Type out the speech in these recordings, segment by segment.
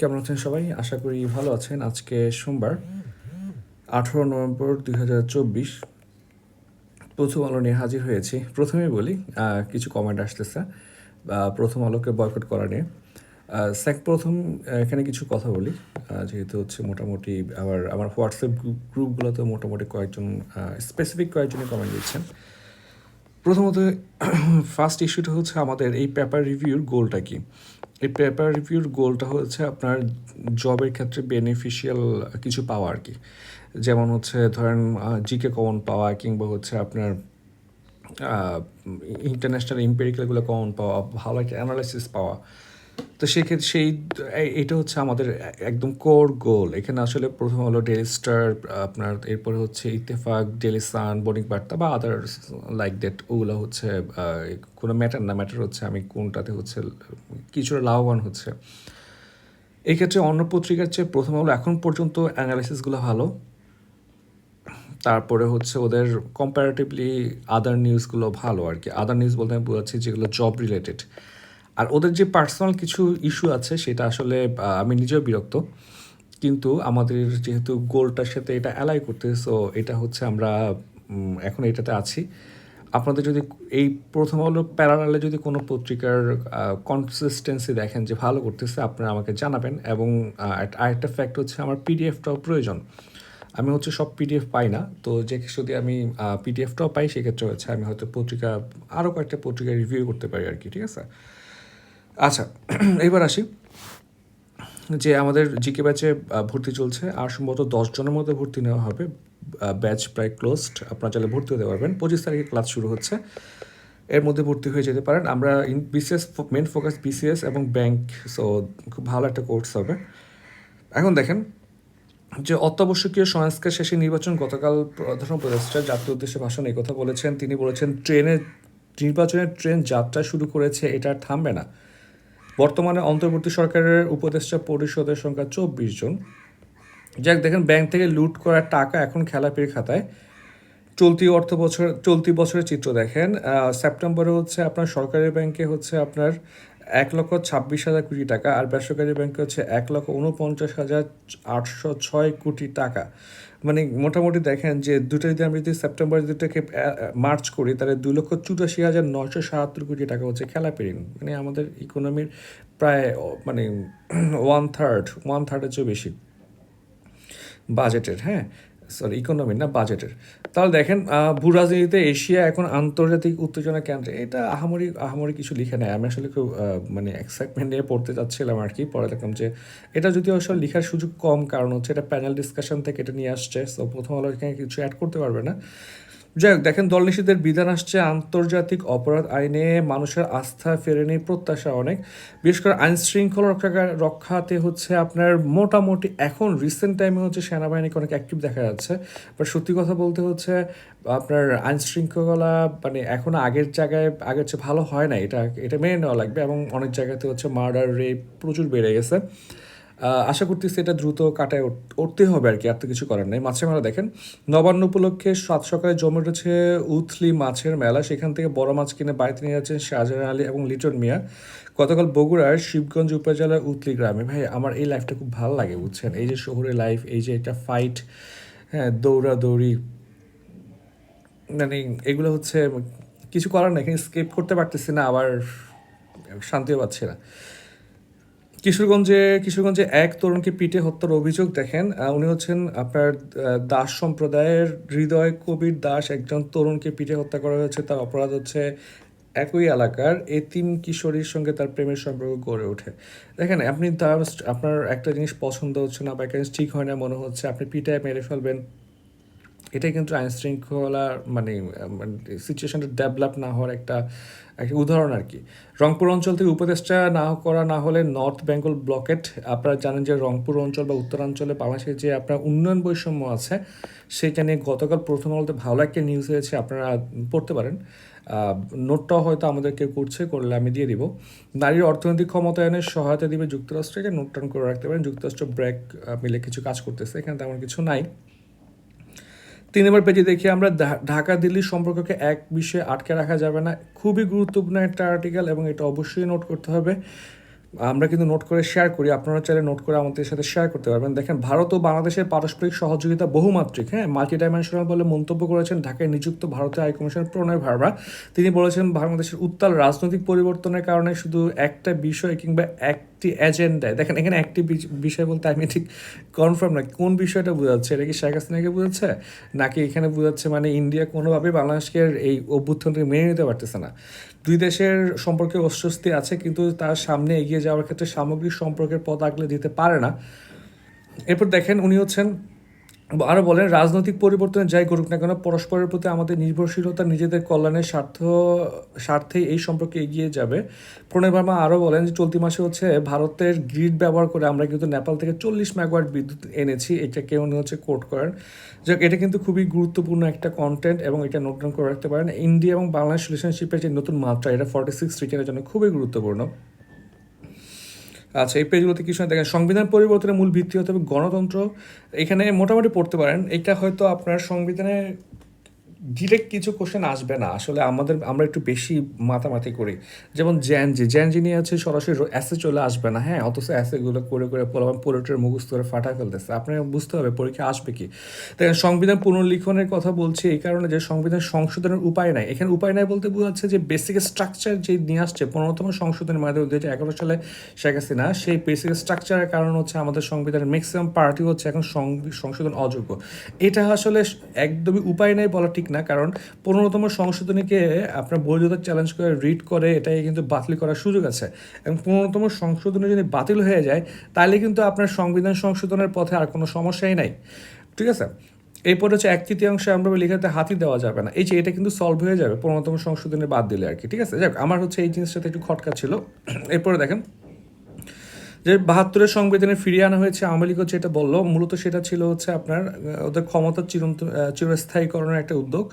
কেমন আছেন সবাই? আশা করি ভালো আছেন। আজকে সোমবার, আঠারো নভেম্বর দুই হাজার চব্বিশ। প্রথম আলো নিয়ে হাজির হয়েছি। প্রথমেই বলি কিছু কমেন্ট আসতেছে। প্রথম আলোকে বয়কট করা নিয়ে। স্যাক প্রথম এখানে কিছু কথা বলি। যেহেতু হচ্ছে মোটামুটি আবার, আমার হোয়াটসঅ্যাপ গ্রুপ গ্রুপগুলোতে মোটামুটি কয়েকজন স্পেসিফিক কয়েকজনই কমেন্ট দিচ্ছেন। প্রথমত ফার্স্ট ইস্যুটা হচ্ছে আমাদের এই পেপার রিভিউর গোলটা কি? এই পেপার রিভিউর গোলটা হচ্ছে আপনার জবের ক্ষেত্রে বেনিফিশিয়াল কিছু পাওয়া আর কি। যেমন হচ্ছে ধরেন জিকে কমন পাওয়া কিংবা হচ্ছে আপনার ইন্টারন্যাশনাল ইম্পেরিক্যালগুলো কমন পাওয়া, ভালো একটা অ্যানালাইসিস পাওয়া। তো সেক্ষেত্রে সেই এটা হচ্ছে আমাদের একদম কোর গোল এখানে আসলে প্রথম হলো ডেলি স্টার আপনার এরপরে হচ্ছে ইত্তেফাক ডেলি সান বণিক বার্তা বা আদার্স লাইক দ্যাট ওগুলো হচ্ছে কোনো ম্যাটার না ম্যাটার হচ্ছে আমি কোনটাতে হচ্ছে, কিছুটা লাভবান হচ্ছে। এই ক্ষেত্রে অন্য পত্রিকার চেয়ে প্রথম হলো এখন পর্যন্ত অ্যানালাইসিসগুলো ভালো। তারপরে হচ্ছে ওদের কম্পারেটিভলি আদার নিউজগুলো ভালো আর কি। আদার নিউজ বলতে আমি বোঝাচ্ছি যেগুলো জব রিলেটেড আর ওদের যে পার্সোনাল কিছু ইস্যু আছে, সেটা আসলে আমি নিজেও বিরক্ত। কিন্তু আমাদের যেহেতু গোলটার সাথে এটা অ্যালাই করতে সো এটা হচ্ছে আমরা এখন এটাতে আছি। আপনাদের যদি এই প্রথম হলো প্যারালালে যদি কোনো পত্রিকার কনসিস্টেন্সি দেখেন যে ভালো করতেছে, আপনারা আমাকে জানাবেন। এবং আরেকটা ফ্যাক্ট হচ্ছে আমার পিডিএফটাও প্রয়োজন। আমি হচ্ছে সব পিডিএফ পাই না, তো যে যদি আমি পিডিএফটাও পাই, সেক্ষেত্রে হচ্ছে আমি হয়তো পত্রিকা আরও কয়েকটা পত্রিকা রিভিউ করতে পারি আর কি, ঠিক আছে? আচ্ছা এবার আসি যে আমাদের জিকে ব্যাচে ভর্তি চলছে, আর সম্ভবত দশজনের মধ্যে ভর্তি নেওয়া হবে ব্যাচ প্রায় ক্লোজড আপনারা চাইলে ভর্তি হতে পারবেন। পঁচিশ তারিখে ক্লাস শুরু হচ্ছে, এর মধ্যে ভর্তি হয়ে যেতে পারেন। আমরা in BCS main focus BCS এবং ব্যাংক সো খুব ভালো একটা কোর্স হবে। এখন দেখেন যে অত্যাবশ্যকীয় সংস্কার শেষে নির্বাচন গতকাল প্রধান উপদেষ্টা জাতীয় উদ্দেশ্যে ভাষণ এই কথা বলেছেন। তিনি বলেছেন, ট্রেনের, নির্বাচনের ট্রেন যাত্রা শুরু করেছে, এটা থামবে না। বর্তমানে অন্তর্বর্তী সরকারের উপদেষ্টা পরিষদের সংখ্যা চব্বিশ জন। যাক, দেখেন, ব্যাংক থেকে লুট করা টাকা এখন খেলাপির খাতায়। চলতি অর্থ বছর, চলতি বছরের চিত্র দেখেন সেপ্টেম্বরে হচ্ছে আপনার সরকারি ব্যাংকে হচ্ছে আপনার এক লক্ষ ছাব্বিশ হাজার কোটি টাকা, আর বেসরকারি ব্যাংকে হচ্ছে এক লক্ষ উনপঞ্চাশ হাজার আটশো ছয় কোটি টাকা। মানে মোটামুটি দেখেন যে দুটো যদি আমরা যদি সেপ্টেম্বর দুটোকে মার্চ করি, তাহলে দু লক্ষ চুরাশি হাজার নশো সাহাত্তর কোটি টাকা হচ্ছে খেলা ঋণ মানে আমাদের ইকোনমির প্রায় মানে ওয়ান থার্ড ওয়ান থার্ডের চেয়ে বেশি। বাজেটের হ্যাঁ? সরি ইকোনমি না বাজেটের তাহলে দেখেন ভূ রাজনীতিতে এশিয়া এখন আন্তর্জাতিক উত্তেজনা কেন্দ্রে। এটা আহামরি আহামরি কিছু লিখে নেয়। আমি আসলে খুব মানে এক্সাইটমেন্ট নিয়ে পড়তে চাচ্ছিলাম আর কি, পরে দেখলাম যে এটা যদিও আসলে লেখার সুযোগ কম, কারণ হচ্ছে এটা প্যানেল ডিসকাশন থেকে এটা নিয়ে আসছে। সো প্রথম আলো এখানে কিছু অ্যাড করতে পারবে না। যাই হোক, দেখেন দল নিষেধের বিধান আসছে আন্তর্জাতিক অপরাধ আইনে মানুষের আস্থা ফেরেনি প্রত্যাশা অনেক। বিশেষ করে আইন শৃঙ্খলা রক্ষা রক্ষাতে হচ্ছে আপনার মোটামুটি এখন রিসেন্ট টাইমে হচ্ছে সেনাবাহিনীকে অনেক অ্যাক্টিভ দেখা যাচ্ছে। বাট সত্যি কথা বলতে হচ্ছে আপনার আইন শৃঙ্খলা মানে এখন আগের জায়গায়, আগের চেয়ে ভালো হয় না। এটা এটা মেনে নেওয়া লাগবে এবং অনেক জায়গাতে হচ্ছে মার্ডার রেপ প্রচুর বেড়ে গেছে। আশা করতেছি এটা দ্রুত কাটায় উঠ- উঠতে হবে আর কি, আর তো কিছু করার নেই। মাছের মেলা দেখেন, নবান্ন উপলক্ষে সাত সকালে জমে উঠেছে উথলি মাছের মেলা। সেখান থেকে বড় মাছ কিনে বাড়িতে নিয়ে যাচ্ছেন শাহজাহান আলী এবং লিটন মিয়া। গতকাল বগুড়ার শিবগঞ্জ উপজেলার উথলি গ্রামে। ভাই, আমার এই লাইফটা খুব ভালো লাগে, বুঝছেন? এই যে শহরে লাইফ এই যে একটা ফাইট হ্যাঁ দৌড়াদৌড়ি মানে এগুলো হচ্ছে, কিছু করার নেই, এখানে স্কেপ করতে পারতেছি না, আবার শান্তিও পাচ্ছি না। কিশোরগঞ্জে কিশোরগঞ্জে এক তরুণকে পিটে হত্যার অভিযোগ দেখেন। উনি হচ্ছেন আপনার দাস সম্প্রদায়ের হৃদয় কবির দাস। একজন তরুণকে পিটে হত্যা করা হয়েছে, তার অপরাধ হচ্ছে একই এলাকার এতিম কিশোরীর সঙ্গে তার প্রেমের সম্পর্ক গড়ে ওঠে। দেখেন, আপনি তার, আপনার একটা জিনিস পছন্দ হচ্ছে না বা একটা জিনিস ঠিক হয় না মনে হচ্ছে, আপনি পিটায় মেরে ফেলবেন। এটাই কিন্তু আইন শৃঙ্খলা মানে সিচুয়েশনটা ডেভেলপ না হওয়ার একটা একটা উদাহরণ আর কি। রংপুর অঞ্চল থেকে উপদেষ্টা না করা না হলে নর্থ বেঙ্গল ব্লকেট আপনারা জানেন যে রংপুর অঞ্চল বা উত্তরাঞ্চলে বাংলাদেশের যে আপনার উন্নয়ন বৈষম্য আছে, সেটা নিয়ে গতকাল প্রথম আলোতে ভালো একটা নিউজ হয়েছে, আপনারা পড়তে পারেন। নোটটাও হয়তো আমাদেরকে করছে, করলে আমি দিয়ে দিব। নারীর অর্থনৈতিক ক্ষমতায়নের সহায়তা দিবে যুক্তরাষ্ট্রকে নোট টান করে রাখতে পারেন। যুক্তরাষ্ট্র ব্র্যাক মিলে কিছু কাজ করতেছে, এখানে তেমন কিছু নাই। তিন নম্বর পেজে দেখি আমরা ঢাকা দিল্লি সম্পর্ককে এক বিষয়ে আটকে রাখা যাবে না। খুবই গুরুত্বপূর্ণ একটা আর্টিকেল এবং এটা অবশ্যই নোট করতে হবে। আমরা কিন্তু নোট করে শেয়ার করি। আপনারা চাইলে নোট করে আমাদের সাথে শেয়ার করতে পারবেন। দেখেন, ভারত ও বাংলাদেশের পারস্পরিক সহযোগিতা বহুমাত্রিক হ্যাঁ? মাল্টি ডাইমেনশনাল বলে মন্তব্য করেছেন ঢাকায় নিযুক্ত ভারতীয় হাইকমিশনার প্রণয় ভার্মা। তিনি বলেছেন, বাংলাদেশের উত্তাল রাজনৈতিক পরিবর্তনের কারণে শুধু একটা বিষয় কিংবা একটি এজেন্ডায় দেখেন এখানে একটি বিষ- বিষয় বলতে আমি ঠিক কনফার্ম না, কোন বিষয়টা বোঝাচ্ছে? এটা কি শেখ হাসিনাকে বোঝাচ্ছে? নাকি এখানে বোঝাচ্ছে মানে ইন্ডিয়া কোনোভাবে বাংলাদেশকে এই অভ্যুত্থানকে মেনে নিতে পারতেছে না? দুই দেশের সম্পর্কে অস্বস্তি আছে, কিন্তু তার সামনে এগিয়ে যাওয়ার ক্ষেত্রে সামগ্রিক সম্পর্কের পথ আগলে দিতে পারে না। এরপর দেখেন উনি হচ্ছেন আরও বলেন, রাজনৈতিক পরিবর্তনে যাই করুক না কেন, পরস্পরের প্রতি আমাদের নির্ভরশীলতা, নিজেদের কল্যাণের স্বার্থ স্বার্থেই এই সম্পর্কে এগিয়ে যাবে। প্রণয় ভার্মা আরও বলেন যে, চলতি মাসে হচ্ছে ভারতের গ্রিড ব্যবহার করে আমরা কিন্তু নেপাল থেকে চল্লিশ মেগাওয়াট বিদ্যুৎ এনেছি। এটাকে উনি হচ্ছে কোট করেন। যাক, এটা কিন্তু খুবই গুরুত্বপূর্ণ একটা কন্টেন্ট এবং এটা নোট ডাউন করে রাখতে পারেন। ইন্ডিয়া এবং বাংলাদেশ রিলেশনশিপের যে নতুন মাত্রা, এটা ফর্টি সিক্স রিটেনের জন্য খুবই গুরুত্বপূর্ণ। আচ্ছা এই পেজগুলোতে কিছু না দেখেন, সংবিধান পরিবর্তনের মূল ভিত্তি হতে হবে গণতন্ত্র। এখানে মোটামুটি পড়তে পারেন। এটা হয়তো আপনার সংবিধানে ডিরেক্ট কিছু কোশ্চেন আসবে না। আসলে আমাদের, আমরা একটু বেশি মাতামাতি করি। যেমন জ্যানজি জ্যানজি নিয়ে আছে সরাসরি অ্যাসে চলে আসবে না। হ্যাঁ অথচ অ্যাসেগুলো করে করে পোলাপান পোলেটের মুখস্থ করে ফাটা ফেলতেছে। আপনার বুঝতে হবে পরীক্ষা আসবে কি। দেখেন সংবিধান পুনর্লিখনের কথা বলছি এই কারণে যে সংবিধান সংশোধনের উপায় নাই। এখানে উপায় নাই বলতে বোঝাচ্ছে যে বেসিক স্ট্রাকচার যে নিয়ে আসছে, পনেরোতম সংশোধনের মাধ্যমে দু হাজার এগারো সালে শেখ হাসিনা, সেই বেসিক স্ট্রাকচারের কারণ হচ্ছে আমাদের সংবিধানের ম্যাক্সিমাম পার্টি হচ্ছে এখন সংশোধন অযোগ্য। এটা আসলে একদমই উপায় নাই বলা ঠিক না, কারণ পনেরোতম সংশোধনীকে আপনার বৈধতা চ্যালেঞ্জ করে রিড করে এটাই কিন্তু বাতিল করার সুযোগ আছে। এবং পনেরোতম সংশোধনী যদি বাতিল হয়ে যায়, তাহলে কিন্তু আপনার সংবিধান সংশোধনের পথে আর কোনো সমস্যাই নাই। ঠিক আছে? এরপর হচ্ছে এক তৃতীয়াংশে আমরা লেখাতে হাতি দেওয়া যাবে না। এই যে এটা কিন্তু সলভ হয়ে যাবে, পনেরোতম সংশোধনে বাদ দিলে আর কি। ঠিক আছে? যাক, আমার হচ্ছে এই জিনিসটাতে একটু খটকা ছিল। এরপরে দেখেন। যে বাহাত্তরের সংবিধানে ফিরিয়ে আনা হয়েছে, আওয়ামী লীগ এটা বলল, মূলত সেটা ছিল হচ্ছে আপনার ওদের ক্ষমতা চিরন্ত চিরস্থায়ীকরণের একটা উদ্যোগ।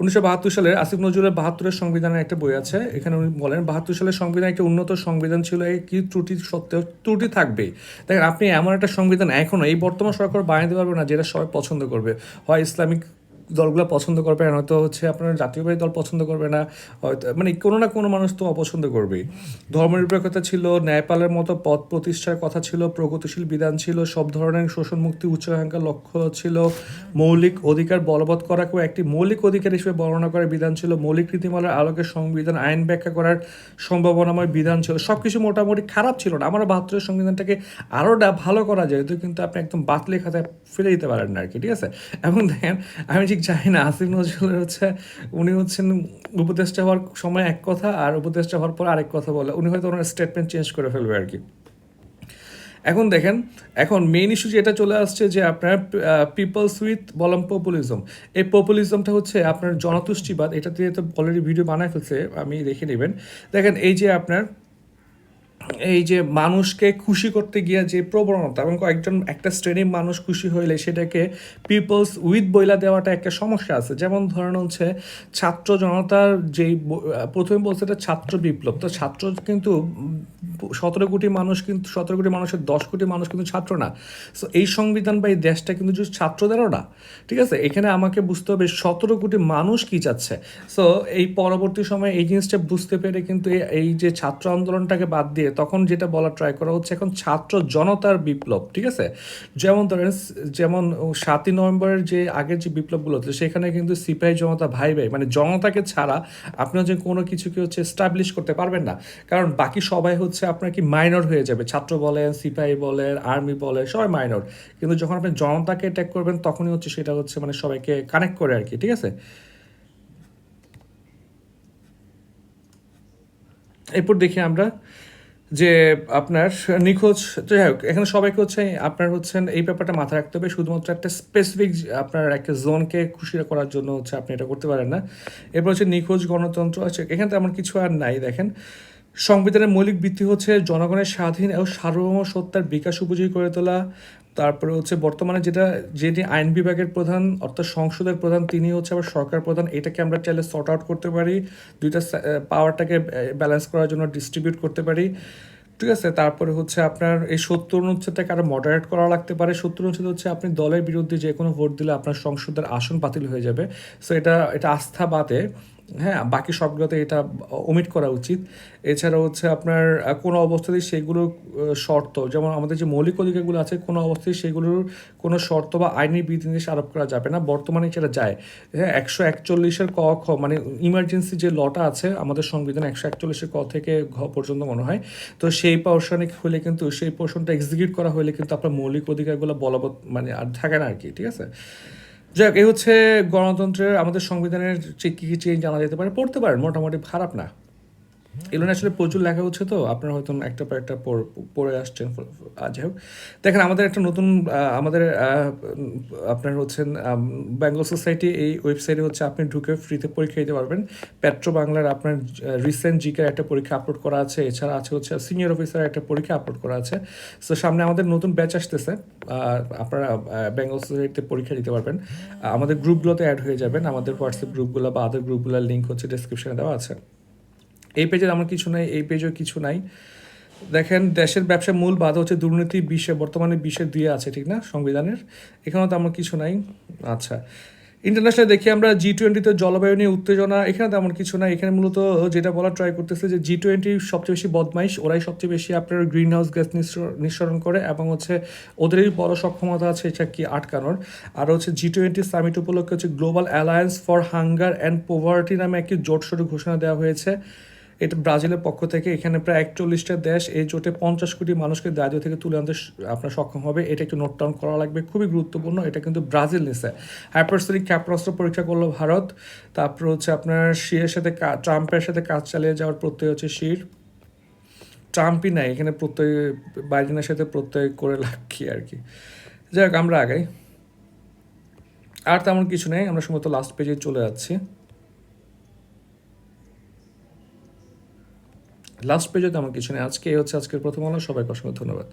উনিশশো বাহাত্তর সালের আসিফ নজরুলের বাহাত্তরের সংবিধানের একটা বই আছে, এখানে উনি বলেন, বাহাত্তর সালের সংবিধান একটা উন্নত সংবিধান ছিল, এই কি ত্রুটি সত্ত্বেও ত্রুটি থাকবেই দেখেন, আপনি এমন একটা সংবিধান এখনও এই বর্তমান সরকার বানাতে পারবে না, যেটা সবাই পছন্দ করবে। হয় ইসলামিক দলগুলো পছন্দ করবে আর নয়তো হচ্ছে আপনার জাতীয়বাদী দল পছন্দ করবে না, হয়তো মানে কোনো না কোনো মানুষ তো অপছন্দ করবেই। ধর্মনিরপেক্ষতা ছিল, ন্যায়পালের মতো পথ প্রতিষ্ঠার কথা ছিল, প্রগতিশীল বিধান ছিল, সব ধরনের শোষণ মুক্তি উচ্চাকাঙ্ক্ষার লক্ষ্য ছিল, মৌলিক অধিকার বলবৎ করাকেও একটি মৌলিক অধিকার হিসেবে বর্ণনা করার বিধান ছিল, মৌলিক নীতিমালার আলোকে সংবিধান, আইন ব্যাখ্যা করার সম্ভাবনাময় বিধান ছিল সব কিছু মোটামুটি খারাপ ছিল না আমার বাহাত্তরের সংবিধানটাকে আরও ভালো করা যায় তো কিন্তু আপনি একদম বাতলে খাতায় ফেলে দিতে পারেন না আর কি, ঠিক আছে? এবং দেখেন, আমি ঠিক জানি না, আসিফ নজরুলের হচ্ছে, উনি হচ্ছেন উপদেষ্টা হওয়ার সময় এক কথা আর উপদেষ্টা হওয়ার পর আরেক কথা বলে। উনি হয়তো ওনার স্টেটমেন্ট চেঞ্জ করে ফেলবে আর কি। এখন দেখেন, এখন মেইন ইস্যু যেটা চলে আসছে যে আপনার পিপলস উইথ বলম পপুলিজম এই পপুলিজমটা হচ্ছে আপনার জনতুষ্টিবাদ, এটা দিয়ে তো অলরেডি ভিডিও বানায় ফেলছে, আমি দেখে নেবেন। দেখেন এই যে আপনার এই যে মানুষকে খুশি করতে গিয়ে যে প্রবণতা এবং কয়েকজন, একটা শ্রেণির মানুষ খুশি হইলে সেটাকে পিপলস উইথ বইলা দেওয়াটা একটা সমস্যা আছে। যেমন ধরেন হচ্ছে ছাত্র জনতার যেই প্রথমে বলছে এটা ছাত্র বিপ্লব। তো ছাত্র কিন্তু সতেরো কোটি মানুষ কিন্তু, সতেরো কোটি মানুষের দশ কোটি মানুষ কিন্তু ছাত্র না। সো এই সংবিধান বা এই দেশটা কিন্তু শুধু ছাত্রদেরও না। ঠিক আছে? এখানে আমাকে বুঝতে হবে সতেরো কোটি মানুষ কি চাচ্ছে। সো এই পরবর্তী সময়ে এই জিনিসটা বুঝতে পেরে কিন্তু এই যে ছাত্র আন্দোলনটাকে বাদ দিয়ে তখন যেটা বলা ট্রাই করা হচ্ছে এখন ছাত্র জনতার বিপ্লব, ঠিক আছে? যেমন ধরেন, যেমন সাতই নভেম্বরের যে আগের যে বিপ্লবগুলো হতো সেখানে কিন্তু সিপাহী জনতা ভাই ভাই মানে জনতাকে ছাড়া আপনি হচ্ছে কোনো কিছুকে হচ্ছে এস্টাবলিশ করতে পারবেন না। কারণ বাকি সবাই হচ্ছে আপনার কি মাইনর হয়ে যাবে। ছাত্র বলেন, সিপাহী বলেন আর্মি বলেন, সবাই মাইনর কিন্তু যখন আপনি জনতাকে অ্যাটাক করবেন, তখনই হচ্ছে সেটা হচ্ছে মানে সবাইকে কানেক্ট করে আর কি, ঠিক আছে? এরপর দেখি আমরা যে আপনার নিখোঁজ যাই হোক, এখানে সবাইকে হচ্ছে আপনার হচ্ছেন এই ব্যাপারটা মাথায় রাখতে হবে। শুধুমাত্র একটা স্পেসিফিক আপনার একটা জোনকে খুশি করার জন্য হচ্ছে আপনি এটা করতে পারেন না। এরপর হচ্ছে নিখোঁজ গণতন্ত্র আছে এখানে তেমন কিছু আর নাই, দেখেন। সংবিধানের মৌলিক ভিত্তি হচ্ছে জনগণের স্বাধীন ও সার্বভৌম সত্তার বিকাশ উপযোগী করে তোলা। তারপরে হচ্ছে বর্তমানে যেটা যিনি আইন বিভাগের প্রধান, অর্থাৎ সংসদের প্রধান, তিনি হচ্ছে আবার সরকার প্রধান, এটাকে আমরা চাইলে সর্ট আউট করতে পারি, দুইটা পাওয়ারটাকে ব্যালেন্স করার জন্য ডিস্ট্রিবিউট করতে পারি। ঠিক আছে? তারপরে হচ্ছে আপনার এই সত্তর অনুচ্ছেদটাকে আরও মডারেট করা লাগতে পারে। সত্তর অনুচ্ছেদ হচ্ছে আপনি দলের বিরুদ্ধে যে কোনো ভোট দিলে আপনার সংসদের আসন বাতিল হয়ে যাবে। সো এটা এটা আস্থা বাদে হ্যাঁ বাকি সবগুলোতে এটা ওমিট করা উচিত। এছাড়া হচ্ছে আপনার কোনো অবস্থাতেই সেগুলো শর্ত, যেমন আমাদের যে মৌলিক অধিকারগুলো আছে, কোনো অবস্থায় সেগুলোর কোনো শর্ত বা আইনি বিধিনিষেধ আরোপ করা যাবে না। বর্তমানে সেটা যায় হ্যাঁ একশো একচল্লিশের ক, খ মানে ইমার্জেন্সি যে লটা আছে, আমাদের সংবিধান একশো একচল্লিশের ক থেকে ঘ পর্যন্ত মনে হয়, তো সেই পোর্শনে হলে কিন্তু, সেই পোর্শনটা এক্সিকিউট করা হলে কিন্তু আপনার মৌলিক অধিকারগুলো বলবৎ মানে আর থাকে না আর কি, ঠিক আছে? যাই হোক এই হচ্ছে গণতন্ত্রের, আমাদের সংবিধানের কী কী চেঞ্জ জানা যেতে পারে, পড়তে পারেন, মোটামুটি খারাপ না। এগুলো আসলে প্রচুর লেখা হচ্ছে তো, আপনারা হয়তো একটা পর একটা পড়ে আসছেন আজ হোক। দেখেন, আমাদের একটা নতুন আমাদের আপনার হচ্ছেন বেঙ্গল সোসাইটি এই ওয়েবসাইটে হচ্ছে আপনি ঢুকে ফ্রিতে পরীক্ষা দিতে পারবেন। পেট্রো বাংলার আপনার রিসেন্ট জিকের একটা পরীক্ষা আপলোড করা আছে। এছাড়া আছে হচ্ছে সিনিয়র অফিসার একটা পরীক্ষা আপলোড করা আছে। তো সামনে আমাদের নতুন ব্যাচ আসতেছে। আপনারা বেঙ্গল সোসাইটিতে পরীক্ষা দিতে পারবেন। আমাদের গ্রুপগুলোতে অ্যাড হয়ে যাবেন। আমাদের হোয়াটসঅ্যাপ গ্রুপগুলো বা আদার গ্রুপগুলোর লিঙ্ক হচ্ছে ডিসক্রিপশনে দেওয়া আছে। এই পেজে আমার কিছু নাই, এই পেজেও কিছু নাই। দেখেন, দেশের ব্যবসার মূল বাধা হচ্ছে দুর্নীতি বিশ্বে বর্তমানে বিশ্বে দিয়ে আছে, ঠিক না? সংবিধানের। এখানেও তো আমার কিছু নাই। আচ্ছা। ইন্টারন্যাশনাল দেখি আমরা জি টোয়েন্টিতে জলবায়ু নিয়ে উত্তেজনা এখানে তেমন কিছু না এখানে মূলত যেটা বলা ট্রাই করতেছে যে জি টোয়েন্টি সবচেয়ে বেশি বদমাইশ, ওরাই সবচেয়ে বেশি আপনার গ্রিন হাউস গ্যাস নিঃসরণ করে এবং হচ্ছে ওদেরই বড় সক্ষমতা আছে, এটা কি আটকানোর? আর হচ্ছে জি টোয়েন্টি সামিট উপলক্ষে হচ্ছে global alliance for hunger and poverty নামে একটি জোট ঘোষণা দেওয়া হয়েছে। এটা ব্রাজিলের পক্ষ থেকে এখানে প্রায় একচল্লিশটা দেশ এই জোটে পঞ্চাশ কোটি মানুষকে দারিদ্র থেকে তুলে আনতে আপনার সক্ষম হবে। এটা একটু নোট ডাউন করা লাগবে। খুবই গুরুত্বপূর্ণ। এটা কিন্তু ব্রাজিল নিছে। হাইপারসোনিক ক্ষেপণাস্ত্র পরীক্ষা করল ভারত। তারপর হচ্ছে আপনার শিরের সাথে ট্রাম্পের সাথে কাজ চালিয়ে যাওয়ার প্রত্যয় হচ্ছে শির ট্রাম্পই নাই। এখানে প্রত্যয়, বাইডেনের সাথে প্রত্যয় করে লাভ আর কি? যাই হোক, আমরা আগাই। আর তেমন কিছু নেই। আমরা সম্ভবত লাস্ট পেজে চলে যাচ্ছি। লাস্ট পেজে তেমন কিছু নেই। আজকে এই হচ্ছে আজকের প্রথম আলো। সবাইকে অসংখ্য ধন্যবাদ।